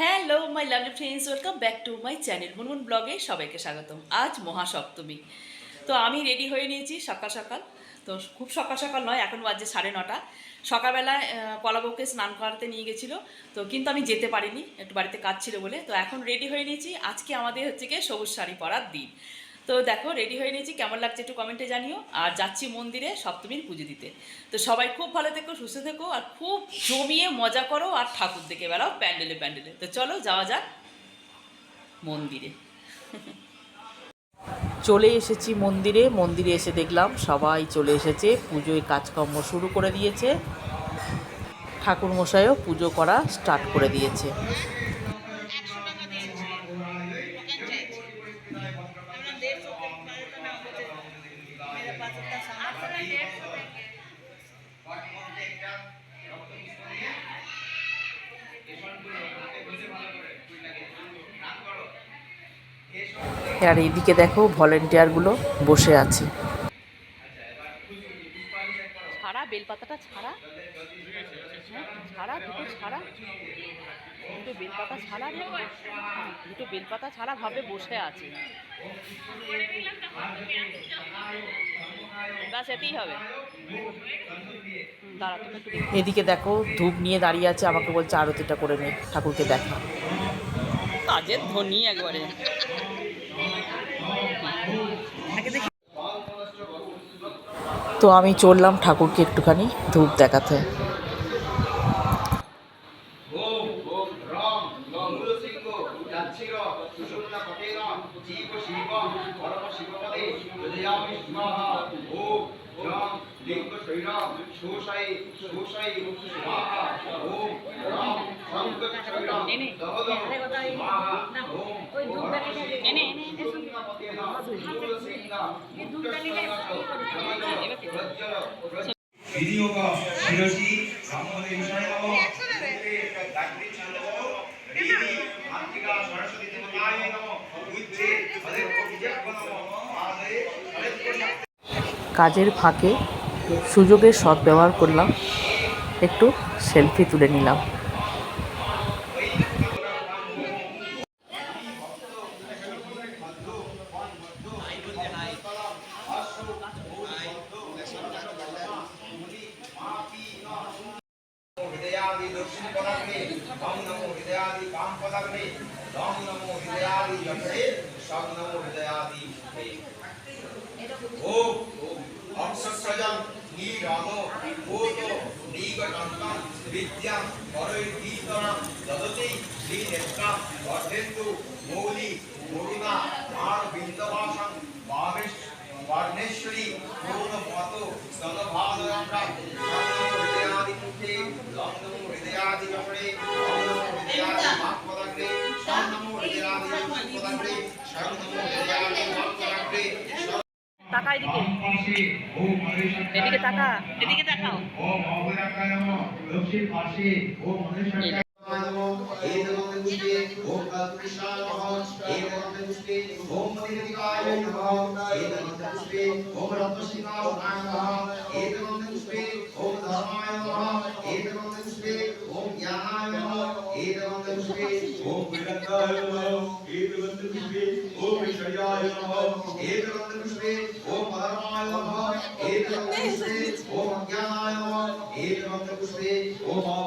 Hello my lovely friends welcome back to my channel Munmun ব্লগে সবাইকে স্বাগতম। আজ মহাসপ্তমী। তো আমি রেডি হয়ে নিয়েছি সকাল সকাল। তো খুব সকাল সকাল নয়, এখন বাজে সাড়ে নটা। সকালবেলায় পলাবকে স্নান করাতে নিয়ে গেছিল। তো কিন্তু আমি যেতে পারিনি, একটু বাড়িতে কাজ ছিল বলে। তো এখন রেডি হয়ে নিয়েছি। আজকে আমাদের হচ্ছে গিয়ে সবুজ শাড়ি পরার দিন। তো দেখো রেডি হয়ে নিয়েছি। কেমন লাগছে একটু কমেন্টে জানিও। আর যাচ্ছি মন্দিরে সপ্তমীর পুজো দিতে। তো সবাই খুব ভালো থেকো, সুস্থ থেকো, আর খুব জমিয়ে মজা করো আর ঠাকুর দেখে বেড়াও প্যান্ডেলে প্যান্ডেলে। তো চলো, যাওয়া যাক মন্দিরে। চলে এসেছি মন্দিরে। মন্দিরে এসে দেখলাম সবাই চলে এসেছে। পুজোয় কাজকর্ম শুরু করে দিয়েছে। ঠাকুর মশাইও পুজো করা স্টার্ট করে দিয়েছে। আর এইদিকে দেখো ভলেন্টিয়ারগুলো বসে আছে। ছাড়া বেলপাতাটা ছাড়া? হ্যাঁ, ছাড়া দুটো ছাড়া। দুটো বেলপাতা ছাড়া দুটো বেলপাতা ছাড়া ভাবে বসে আছে। হবে। এদিকে দেখো ধূপ নিয়ে দাঁড়িয়ে আছে আমাকে বলছে আরতিটা করে নে ঠাকুরকে দেখা। কাজের ধনী একবারে। তো আমি চললাম ঠাকুরকে একটুখানি ধূপ দেখাতে। রম লিঙ্গ শৈর সুষাই সুষাই স্বাহা ওম রম সংকট শৈর দহদ স্বাহা ওম বিনিয়োগ শিরসি ব্রাহ্মণে বিষয় নম গায়ত্রী ছন্দ দেবী মাতৃকা সরস্বতী দেবতায় নম উচ্চে কাজের ফাঁকে সুযোগের সদ্ব্যবহার করলাম একটু সেলফি তুলে নিলাম। হৃদয়াদি নীগটন্তম বিদ্যাম পরৈর্গীতরম দদতি শ্রীনেত্রা বর্ধেন্দু মৌলি করুণা আর বিন্দবাসম বাবেশ বর্ণেশ্বরী পূর্ণপত স্তনভাদরাম্রা হৃদয়াদি মুখে এদিকে এদিকে টাকা এদিকে দেখাও ওম অবরাকায় নমঃ দক্ষিণ পার্শ্বে ওম মহেশ্বরায় নমঃ এতমন্তে পুষ্পে ওম কালকৃষ্ণায় নমঃ এতমন্তে পুষ্পে ওম মণিকায় নমঃ এতমন্তে পুষ্পে ওম রত্নসিংহাসনায় নমঃ এতমন্তে পুষ্পে ওম ধর্মায় নমঃ